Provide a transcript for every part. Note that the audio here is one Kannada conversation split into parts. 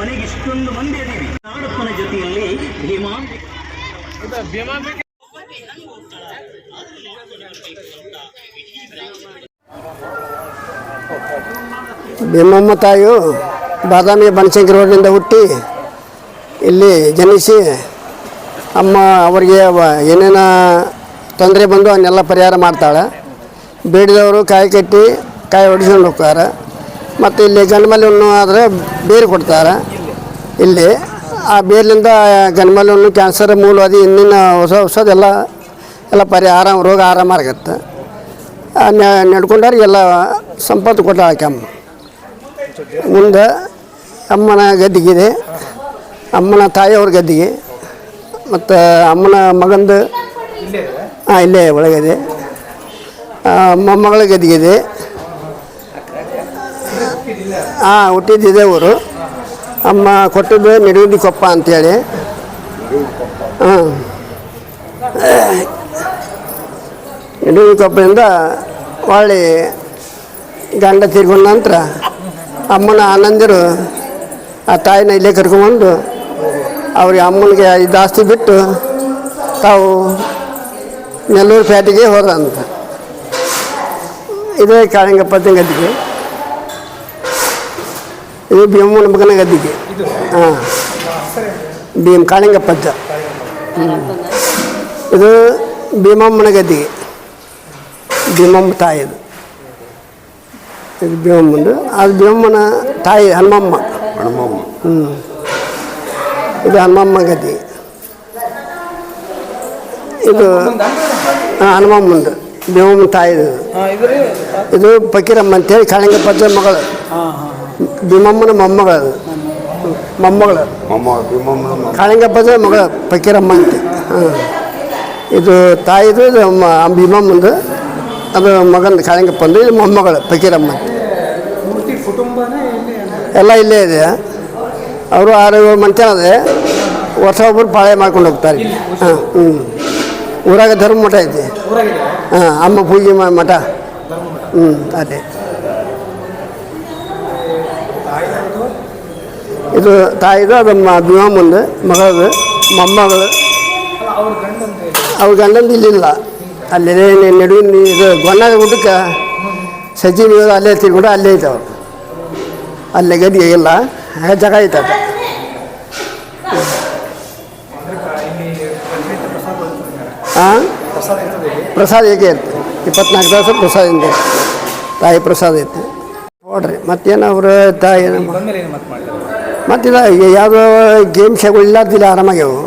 ಮನೆಗೆ ಇಷ್ಟೊಂದು ಮಂದಿ ಅದೀವಿ ನಾಡಪ್ಪನ ಜೊತೆಯಲ್ಲಿ ಭೀಮಾ ಭೀಮಮ್ಮ ತಾಯಿಯು ಬಾದಾಮಿ ಬನಶಂಕರಿ ರೋಡ್ನಿಂದ ಹುಟ್ಟಿ ಇಲ್ಲಿ ಜನಿಸಿ ಅಮ್ಮ ಅವರಿಗೆ ಏನೇನ ತೊಂದರೆ ಬಂದು ಅವನ್ನೆಲ್ಲ ಪರಿಹಾರ ಮಾಡ್ತಾಳೆ. ಬೇಡಿದವರು ಕಾಯಿ ಕಟ್ಟಿ ಕಾಯಿ ಹೊಡಿಸ್ಕೊಂಡು ಹೋಗ್ತಾರೆ. ಮತ್ತು ಇಲ್ಲಿ ಗಂಡ್ಮಲ್ಯನ್ನು ಆದರೆ ಬೇರು ಕೊಡ್ತಾರೆ. ಇಲ್ಲಿ ಆ ಬೇರ್ಲಿಂದ ಹುಣ್ಣು ಕ್ಯಾನ್ಸರ್ ಮೂಲವಾದಿ ಇನ್ನಿನ್ನ ಹೊಸ ಹೊಸದೆಲ್ಲ, ಎಲ್ಲ ಪರಿಹಾರ, ರೋಗ ಆರಾಮ ಆಗತ್ತೆ ನಡ್ಕೊಂಡವ್ರಿಗೆಲ್ಲ ಸಂಪತ್ತು ಕೊಟ್ಟಾಳಕ್ಕೆ ಅಮ್ಮ. ಮುಂದೆ ಅಮ್ಮನ ಗದ್ದಿಗಿದೆ. ಅಮ್ಮನ ತಾಯಿಯವ್ರ ಗದ್ದಿಗೆ. ಮತ್ತು ಅಮ್ಮನ ಮಗಂದು ಹಾಂ ಇಲ್ಲೇ ಒಳಗಿದೆ. ಮೊಮ್ಮಗಳ ಗದ್ದಿಗಿದೆ. ಹಾಂ ಹುಟ್ಟಿದ್ದಿದೆ ಊರು. ಅಮ್ಮ ಕೊಟ್ಟಿದ್ದು ನಿಡುಗುಡಿ ಕೊಪ್ಪ ಅಂತೇಳಿ ಹಾಂ. ನಿಡುಗುಡಿ ಕೊಪ್ಪದಿಂದ ಹೊಳ್ಳಿ ಗಂಡ ತೀರ್ಕೊಂಡ ನಂತರ ಅಮ್ಮನ ಆನಂದಿರು ಆ ತಾಯಿನ ಇಲ್ಲೇ ಕರ್ಕೊಂಬಂದು ಅವ್ರಿಗೆ ಅಮ್ಮನಿಗೆ ಆಸ್ತಿ ಬಿಟ್ಟು ತಾವು ನೆಲ್ಲೂರು ಪೇಟೆಗೆ ಹೋದಂತ ಇದೇ ಕಾಳಿಂಗಪ್ಪ ಗದ್ದಿಗೆ ಇದು ಭೀಮಮ್ಮನ ಮಗನ ಗದ್ದಿಗೆ. ಹಾಂ. ಭೀಮ್ ಕಾಳಿಂಗಪ್ಪಜ್ಜ. ಹ್ಞೂ ಇದು ಭೀಮಮ್ಮನ ಗದ್ದಿಗೆ. ಭೀಮಮ್ಮ ತಾಯಿ ಇದು ಭೀಮಮ್ಮಂದು. ಅದು ಭೀಮಮ್ಮನ ತಾಯಿ ಹನುಮಮ್ಮ. ಹನುಮಮ್ಮ. ಹ್ಞೂ ಇದು ಹನುಮಮ್ಮ ಗದ್ದಿಗೆ. ಇದು ಹಾಂ ಹನುಮಮ್ಮಂದು. ಭೀಮಮ್ಮನ ತಾಯಿ ಇದು ಫಕೀರಮ್ಮ ಅಂತೇಳಿ ಕಾಳಿಂಗಪ್ಪ ಮಗಳು. ಭೀಮಮ್ಮನ ಮೊಮ್ಮಗಳು ಅದು. ಮೊಮ್ಮಗಳು. ಕಾಳಿಂಗಪ್ಪದ ಮಗಳ ಪಕ್ಕೀರಮ್ಮ ಅಂತ ಹಾಂ. ಇದು ತಾಯಿದು ಇದು ಮ- ಭೀಮಮ್ಮಂದು ಅದು ಮಗನ ಕಾಳಿಂಗಪ್ಪಂದು ಇದು ಮೊಮ್ಮಗಳು ಪಕ್ಕೀರಮ್ಮ ಅಂತ. ಎಲ್ಲ ಇಲ್ಲೇ ಇದೆ. ಅವರು ಆರು ಏಳು ಮಂದಿ ಅದೇ. ವರ್ಷ ಒಬ್ಬರು ಪಾಳೆ ಮಾಡ್ಕೊಂಡು ಹೋಗ್ತಾರೆ. ಹಾಂ ಹ್ಞೂ ಊರಾಗ ಧರ್ಮ ಮಠ ಐತಿ ಹಾಂ ಅಮ್ಮ ಪೂಜೆ ಮಠ. ಹ್ಞೂ ಅದೇ. ಇದು ತಾಯಿದು ಅದು ಮ- ಭೀಮಮ್ಮಂದು ಮಗಳದು, ಮೊಮ್ಮಗಳು. ಅವ್ರ ಗಂಡಂದು ಇಲ್ಲಿಲ್ಲ. ಅಲ್ಲಿ ನಡುವಿನ ಇದು ಗೊನ್ನಾಗ ಊಟಕ್ಕೆ ಸಜ್ಜಿನ ಅಲ್ಲೇ ಕೂಡ ಅಲ್ಲೇ ಐತೆ ಅವ್ರು. ಅಲ್ಲೇ ಗದ್ದಿಗೆ ಇಲ್ಲ ಆ ಜಾಗ ಐತೆ ಹಾಂ ಪ್ರಸಾದ ಹೇಗೆ ಇರ್ತದೆ? ಇಪ್ಪತ್ನಾಲ್ಕು ತಾಸು ಪ್ರಸಾದ ಇರ್ತದೆ ತಾಯಿ ಪ್ರಸಾದ ಐತೆ ನೋಡ್ರಿ, ಮತ್ತೇನು ಅವರು ತಾಯಿ ಮತ್ತಿದ ಯಾವುದೋ ಗೇಮ್ಸ್ಗಳು ಇಲ್ಲದಿಲ್ಲ ಆರಾಮಾಗ್ಯಾವು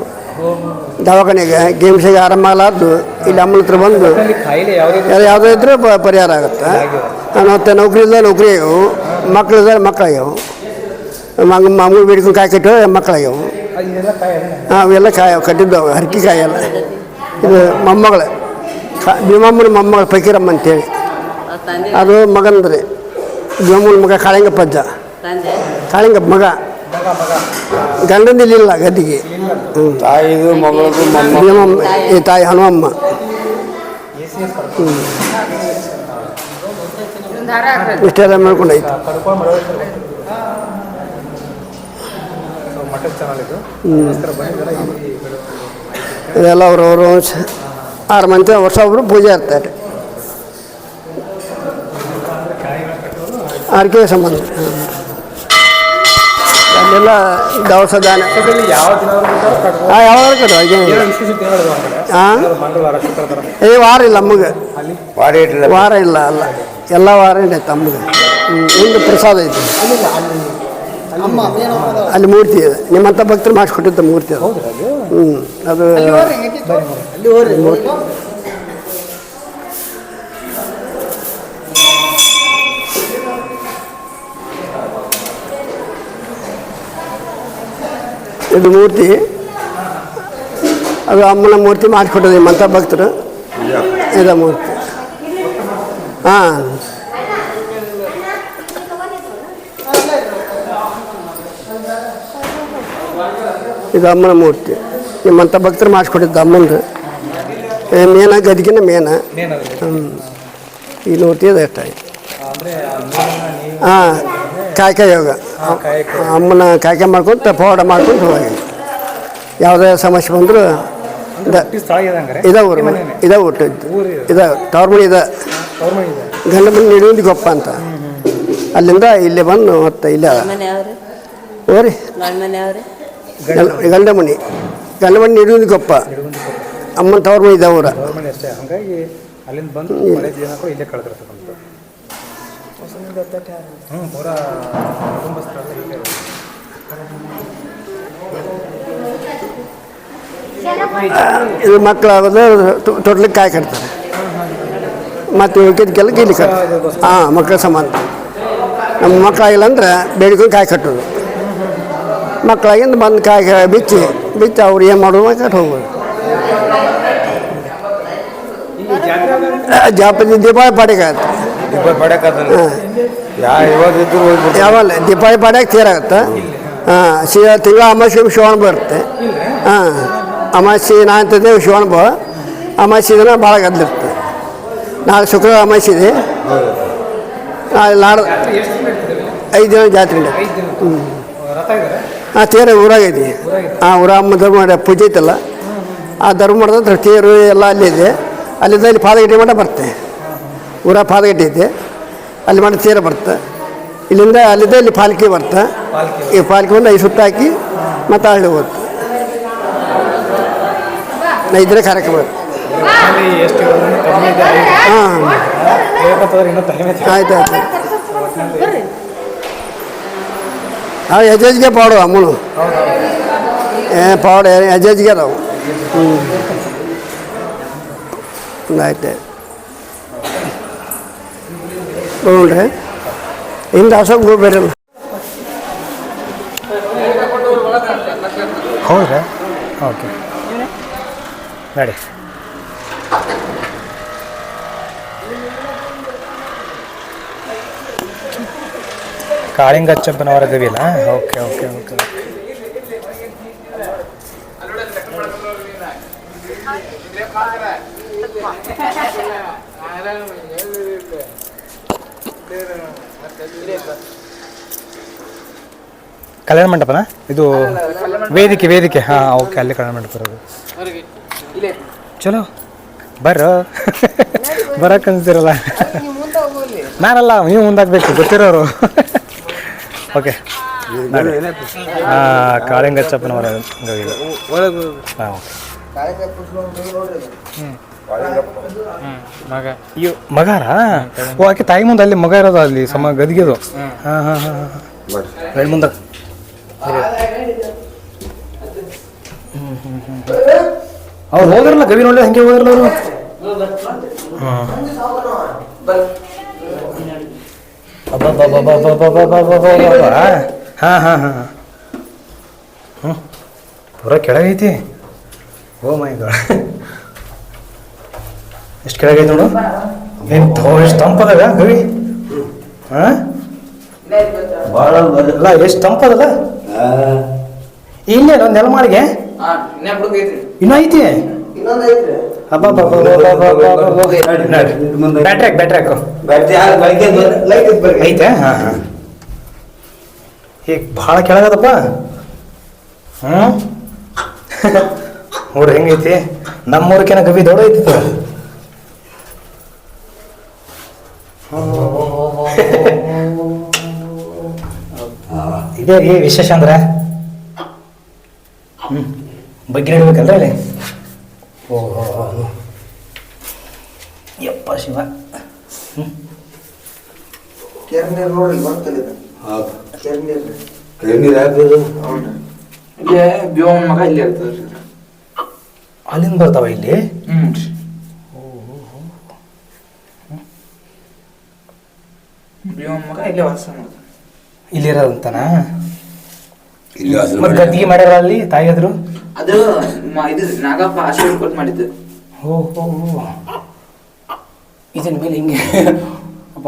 ದವಾಖಾನೆಗೆ ಗೇಮ್ಸಿಗೆ ಆರಾಮಾಗಲಾರ್ದು ಇಲ್ಲಿ ಅಮ್ಮನ ಹತ್ರ ಬಂದು ಯಾವುದೋ ಇದ್ರೆ ಪ- ಪರಿಹಾರ ಆಗುತ್ತೆ. ಮತ್ತು ನೌಕರಿ ಇಲ್ಲ ನೌಕರಿ ಆಗ್ಯವು ಮಕ್ಳು ಇದ್ದಾರೆ ಮಕ್ಕಳಾಗ್ಯವು ಮಗ ಮಾಮೂಲಿ ಬೇಡಿಕೊಂಡು ಕಾಯಿ ಕಟ್ಟೋ ಮಕ್ಕಳಾಗ್ಯವು ಹಾಂ ಅವೆಲ್ಲ ಕಾಯಿ ಕಟ್ಟಿದ್ದವು ಹರಕೆ ಕಾಯಲ್ಲ ಎಲ್ಲ. ಇದು ಮೊಮ್ಮಗಳು. ಕಾ ಭೀಮಮ್ಮನ ಮೊಮ್ಮಗಳು ಫಕೀರಮ್ಮ ಅಂತೇಳಿ. ಅದು ಮಗಂದ್ರಿ. ಭೀಮಮ್ಮನ ಮಗ ಕಾಳಿಂಗಪ್ಪಜ್ಜ ಕಾಳಿಂಗಪ್ಪ ಮಗ. ಗಂಡಂದಿಲ್ಲ ಗದ್ದಿಗೆ. ಹ್ಞೂ ತಾಯಿದು ಮಗಳದು ಮಮ್ಮ ಭೀಮಮ್ಮ ಈ ತಾಯಿ ಹನುಮಮ್ಮ. ಇಷ್ಟೆಲ್ಲ ಮಾಡ್ಕೊಂಡೈತೆ ಇದೆಲ್ಲ ಅವ್ರವರು ಆರು ಮಂದಿ ವರ್ಷ ಒಬ್ಬರು ಪೂಜೆ ಇರ್ತಾರೆ. ಆರ್ಕೆ ಸಂಬಂಧ. ಅಲ್ಲೆಲ್ಲ ದವಸ ದಾನ ಹಾಂ ಯಾವಾಗ ಕಟ್ಟು ಹಾಂ ಏ ವಾರ ಇಲ್ಲ ಅಮ್ಮಗೆ ವಾರ ಇಲ್ಲ ವಾರ ಇಲ್ಲ ಅಲ್ಲ. ಎಲ್ಲ ವಾರ ಐತೆ ಅಮ್ಮಗೆ ಹಿಂದೆ ಪ್ರಸಾದ ಐತಿ. ಅಲ್ಲಿ ಮೂರ್ತಿ ಇದೆ. ನಿಮ್ಮಂಥ ಭಕ್ತರು ಮಾಡಿಸ್ಕೊಟ್ಟಿದ್ದ ಮೂರ್ತಿ ಅದು. ಹ್ಞೂ ಅದು ಮೂರ್ತಿ. ಇದು ಮೂರ್ತಿ ಅದು ಅಮ್ಮನ ಮೂರ್ತಿ ಮಾಡಿಕೊಟ್ಟದೆ ನಿಮ್ಮಂಥ ಭಕ್ತರು ಇದೆ ಮೂರ್ತಿ ಹಾಂ ಇದು ಅಮ್ಮನ ಮೂರ್ತಿ ನಿಮ್ಮಂಥ ಭಕ್ತರು ಮಾಡಿಸ್ಕೊಟ್ಟಿದ್ದು ಅಮ್ಮಂದು ಏ, ಮೇನ ಗದಿಗಿನ ಮೇನ ಇನ್ನೇನದು ಹ್ಞೂ ಈ ಮೂರ್ತಿ ಇದೆ ಅಷ್ಟೇ ಅಂದರೆ ಹಾಂ ಕಾಯಕ ಯೋಗ. ಅಮ್ಮನ ಕಾಯಕ ಮಾಡ್ಕೊಂತ ಪವಾಡ ಮಾಡ್ಕೊಂಡು ಹೋಗಿ. ಯಾವುದೇ ಸಮಸ್ಯೆ ಬಂದರೂ ಇದೆ ಊರು. ಇದ ಊಟ ಇದೆ. ತವ್ರಮಣಿ ಇದ. ಮನೆ ಇದೆ. ಗಂಡ ಮನೆ ನಿಡುವಂದಿ ಗೊಪ್ಪ ಅಂತ. ಅಲ್ಲಿಂದ ಇಲ್ಲಿ ಬಂದು ಮತ್ತೆ ಇಲ್ಲ ಮನೆ ರೀ ಓರಿ ಗಂಡ ಮನೆ ನಿಡುವಂದಿ ಗೊಪ್ಪ. ಅಮ್ಮನ ತವರ್ಮಣಿ ಮನೆ ಇದ ಊರ. ಅಲ್ಲಿಂದ ಬಂದು ಇಲ್ಲೇ ಹ್ಞೂ ಪೂರಾ ಕುಟುಂಬಸ್ಥರೆಲ್ಲ. ಇದು ಮಕ್ಕಳಾಗೋದು ತೊಟ್ಲಿಕ್ಕೆ ಕಾಯಿ ಕಟ್ತಾರೆ ಮತ್ತು ಉಳ್ಕಿದ ಕೆಲಕ್ಕೆ ಇಲ್ಲಿ ಕಟ್ತಾರೆ ಹಾಂ ಮಕ್ಕಳ ಸಮಾನ ನಮ್ಮ ಮಕ್ಕಳಾಗಿಲ್ಲ ಅಂದ್ರೆ ಬೇಡಿಕೊಂಡು ಕಾಯಿ ಕಟ್ಟೋದು ಮಕ್ಕಳಾಗಿಂದ ಬಂದು ಕಾಯಿ ಬಿಚ್ಚಿ ಬಿಚ್ಚಿ ಅವ್ರು ಏನು ಮಾಡೋದು ಕಟ್ಟು ಹೋಗೋದು ಜಾಪದ ದೀಪಾವಳಿ ಪಾಡಿಗೆ ಆಗುತ್ತೆ ಯಾ ಯಾವಲ್ಲ ದೀಪಾವಳಿ ಪಾಡ್ಯಾಗ ತೀರಾಗುತ್ತೆ ಹಾಂ ಸಿ ತಿಂಗಳ ಅಮಾವಾಸ್ಯೆ ಶಿವಣ ಬರುತ್ತೆ ಹಾಂ ಅಮಾವಾಸ್ಯೆ ನಾ ಅಂತಂದೆ ಶಿವಣ ಬ ಅಮಾವಾಸ್ಯೆ ದಿನ ಭಾಳ ಗದ್ದಲಿರುತ್ತೆ. ನಾಳೆ ಶುಕ್ರವಾರ ಅಮಾವಾಸ್ಯೆ ಇದೆ. ನಾಳೆ ಐದು ದಿನ ಜಾತ್ರೆ ಹ್ಞೂ ಹಾಂ ತೇರ ಊರಾಗೈತಿ ಹಾಂ ಊರ ಅಮ್ಮ ಧರ್ಮ ಪೂಜೆ ಐತಲ್ಲ. ಆ ಧರ್ಮ ಮಾಡಿದ್ರೆ ತೇರು ಎಲ್ಲ ಅಲ್ಲಿದೆ. ಅಲ್ಲಿಂದ ಇಲ್ಲಿ ಪಾದಗಿಟ್ಟಿ ಮಠ ಬರುತ್ತೆ ಊರ ಪಾದಗಟ್ಟೆ ಐತೆ ಅಲ್ಲಿ ಮಾಡಿ ಸೇರ ಬರುತ್ತೆ. ಇಲ್ಲಿಂದ ಅಲ್ಲಿಂದ ಇಲ್ಲಿ ಪಾಲ್ಕಿ ಪಾಲ್ಕಿ. ಈ ಪಾಲ್ಕಿ ಬಂದು ಐದು ಸುತ್ತ ಹಾಕಿ ಮತ್ತೆ ಹಳ್ಳಿ ಹೋಗುತ್ತೆ. ದಿನ ಕಾರ್ಯಕ್ರಮ. ಹಾಂ. ಆಯ್ತು ಆಯ್ತು. ಹಾಂ ಎಜೆಜ್ಗೆ ಪಾಡು ಅಮ್ಮನು. ಏ ಪಾಡು ಎಜೆಜ್ಗೆ ಅದಾವು ಹ್ಞೂ ಆಯ್ತು. ನೋಡ್ರಿ ಹಿಂದೆ ಅಶೋಕ್ ಬೇರೆಲ್ಲ ಹೌದ್ರಾ ಓಕೆ ನಡಿ ಕಾಳಿಂಗಚ್ಚಪ್ಪನವರ ದೇವಿಲ್ಲ ಓಕೆ ಓಕೆ ಓಕೆ ಕಲ್ಯಾಣ ಮಂಟಪನ? ಇದು ವೇದಿಕೆ ವೇದಿಕೆ. ಹಾಂ, ಓಕೆ, ಅಲ್ಲಿ ಕಲ್ಯಾಣ ಮಂಟಪ ಇರೋದು. ಚಲೋ. ಬರ್ರ ಬರಕ್ಕೆ ಅನ್ಸಿರಲ್ಲ ನಾನಲ್ಲ, ನೀವು ಮುಂದಾಗಬೇಕು, ಗೊತ್ತಿರೋರು. ಓಕೆ. ಕಾಳಿಂಗಚ್ಚಪ್ಪನವರ ಹಾಂ ಹಾಂ ಮಗ. ಅಯ್ಯೋ ಮಗಾರ? ಓ ಆಕೆ ತಾಯಿ ಮುಂದೆ ಅಲ್ಲಿ ಮಗ ಇರೋದು ಅಲ್ಲಿ ಸಮ ಗದಿಗೆದು. ಹಾಂ ಹಾಂ ಹಾಂ ಹಾಂ. ಮುಂದೆ. ಅವ್ರು ಹೋದ್ರಲ್ಲ ಗವಿ ನೋಡ್ಲಿ ಹಂಗೆ ಹೋದ್ರಲ್ಲ ಅವರು? ಹಾಂ. ಹಾಂ ಹಾಂ ಹ್ಞೂ ಪೂರ ಕೆಳಗೈತಿ. ಓ ಮೈ ಗಾಡ್ ಎಷ್ಟು ಕೆಳಗೈತೆ ನೋಡು? ಏನು ಎಷ್ಟು ತಂಪದಾಗ ಗವಿ ಹಾಂ ಭಾಳ ಅಲ್ಲ, ಎಷ್ಟು ತಂಪದಲ್ಲ ಇಲ್ಲೇ ಒಂದು ನೆಲಮಾಳಿಗೆ ಇನ್ನೂ ಐತಿ? ಬ್ಯಾಟ್ರಿ ಹಾಕ್ ಬ್ಯಾಟ್ರಿ ಹಾಕು ಬ್ಯಾಟ್ರಿ ಹಾಕಿ ಬೆಳಗ್ಗೆ ಲೈಟ್ ಐತೆ? ಹಾಂ ಹಾಂ. ಈಗ ಭಾಳ ಕೆಳಗದಪ್ಪ ಹ್ಞೂ ನೋಡ್ರಿ ಹೆಂಗೈತಿ? ನಮ್ಮೂರ್ಕಿನ ಕವಿ ದೊಡ್ಡ ಐತಿ ಇದು. ಇದೇ ರೀ ವಿಶೇಷ ಅಂದ್ರೆ. ಹ್ಞೂ ಬಗ್ಗೆ ನಡಿಬೇಕಲ್ರ ಅಲ್ಲಿ? ಓ ಯಪ್ಪ ಶಿವ. ಹ್ಞೂ ಹೌದು. ನೀರು ಇಲ್ಲೇ ಬ್ಯೋಮ್ ಮಗ ಇಲ್ಲಿ ಇರ್ತದೆ. ಅಲ್ಲಿಂದ ಬರ್ತಾವ ಇಲ್ಲಿ? ಇಲ್ಲೇ ವಾಸನೆ ಮತ್ತೆ. ಗದ್ದಿಗೆ ಮಾಡ್ಯಾರ ಅಲ್ಲಿ ತಾಯಿ ಎದುರು ಅದು ಮ- ಇದು ನಾಗಪ್ಪ ಆಶೀರ್ವಾದ ಕೊಟ್ಟು ಮಾಡಿದ್ದು. ಓ ಹೋ ಇದನ್ ಮೇಲೆ ಹಿಂಗೆ. ಅಪ್ಪ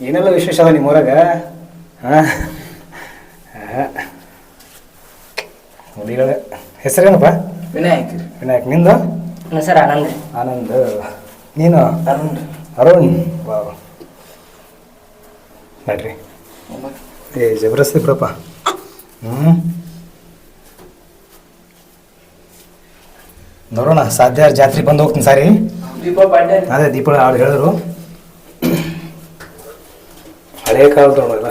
ಏನೆಲ್ಲ ವಿಶೇಷ ಅದ ನಿಮ್ಮ ಊರಾಗ ಹಾಂ? ಹುಲಿಗಳ ಹೆಸರೇನಪ್ಪ? ವಿನಾಯಕ್. ವಿನಾಯಕ್ನಿಂದ? ಸರ್ ಆನಂದ್. ಆನಂದ್. ನೀನು? ಅರುಣ್. ಅರುಣ್. ವಾವ್ ಮಾಡ್ರಿ ಏ ಜಬರಸ್ತಿ ಬಿಡಪ್ಪ. ಹ್ಞೂ ನೋಡೋಣ ಸಾಧ್ಯ ಜಾತ್ರೆ ಬಂದು ಹೋಗ್ತೀನಿ ಸಾರಿ. ಅದೇ ದೀಪಾವಳಿ ಹಾಡು ಹೇಳಿದ್ರು. ಹಳೆ ಕಾಲದ ನೋಡಲ್ಲ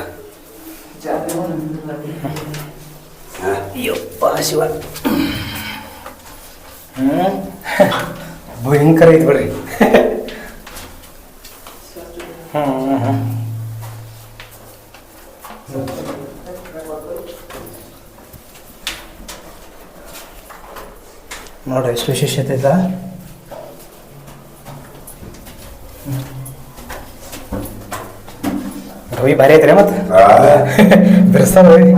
ಅಯ್ಯಪ್ಪ ಶಿವ. ಹ್ಞೂ ಭಯಂಕರ ಐತಿ ಬಿಡ್ರಿ. ಹ್ಞೂ ಹ್ಞೂ ನೋಡ್ರಿ ಎಷ್ಟು ವಿಶೇಷತೆ ಐತ ರವಿ ಭಾರಿ ಐತ್ರಿ ಮತ್ತೆ? ಬಿರ್ಸ್ತಾನ ರವಿ.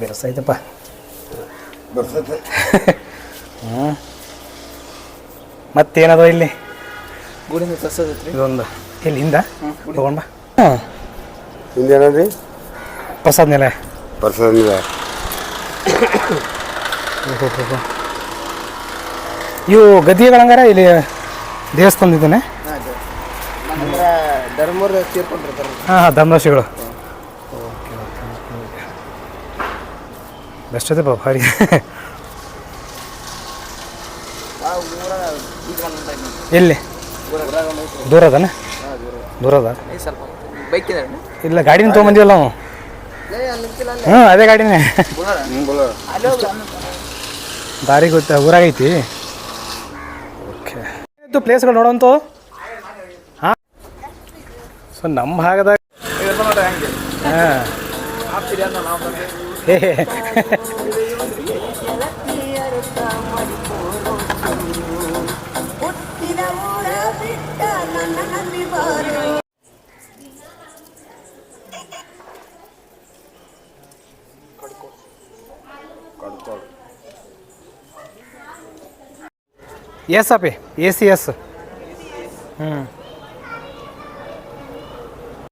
ಬಿರ್ಸೈತಪ್ಪ ಹ್ಞೂ ಮತ್ತೇನದ ಇಲ್ಲಿ? ಗುಡಿನ ತರ್ಸೋದೈತ್ರಿ. ಇದೊಂದು. ಇಲ್ಲಿ ಹಿಂದ? ತಗೊಂಡ ಬಾ. ಹಿಂದೇನಂದ್ರಿ ಪ್ರಸಾದ್ ನೆಲೆ ಪರ್ಸನಿಲ್ಲ ಇವು ಗದ್ದಿಗಳಂಗಾರ ಇಲ್ಲಿ ದೇವಸ್ಥಾನದಿದ್ದಾನೆ ತೀರ್ಕೊಂಡಿರ್ತಾರೆ ಹಾಂ ಹಾಂ ಧರ್ಮರಾಶಿಗಳು ಓಕೆ ಓಕೆ ಓಕೆ ಬೆಸ್ಟ್ ಅದೇ ಬಾಬು ಭಾರಿ ಎಲ್ಲಿ? ದೂರ ಅದನ ದೂರ ಅದ ಸ್ವಲ್ಪ ಬೈಕ್ ಇದೆ ಇಲ್ಲ ಗಾಡಿನ ತೊಗೊಂಬಂದಿವಲ್ಲ ನಾವು. ಹ್ಞೂ ಅದೇ ಗಾಡಿನೇ. ದಾರಿ ಗೊತ್ತ? ಊರಾಗೈತಿ. ಓಕೆ. ಇದು ಪ್ಲೇಸ್ಗಳು ನೋಡೋಂತು? ಹಾಂ? ಸೊ ನಮ್ಮ ಭಾಗದಾಗ ಹಾಂ. ಹೇ ಎಸ್ ಅಪ್ಪಿ ಎ ಸಿ ಎಸ್ ಹ್ಞೂ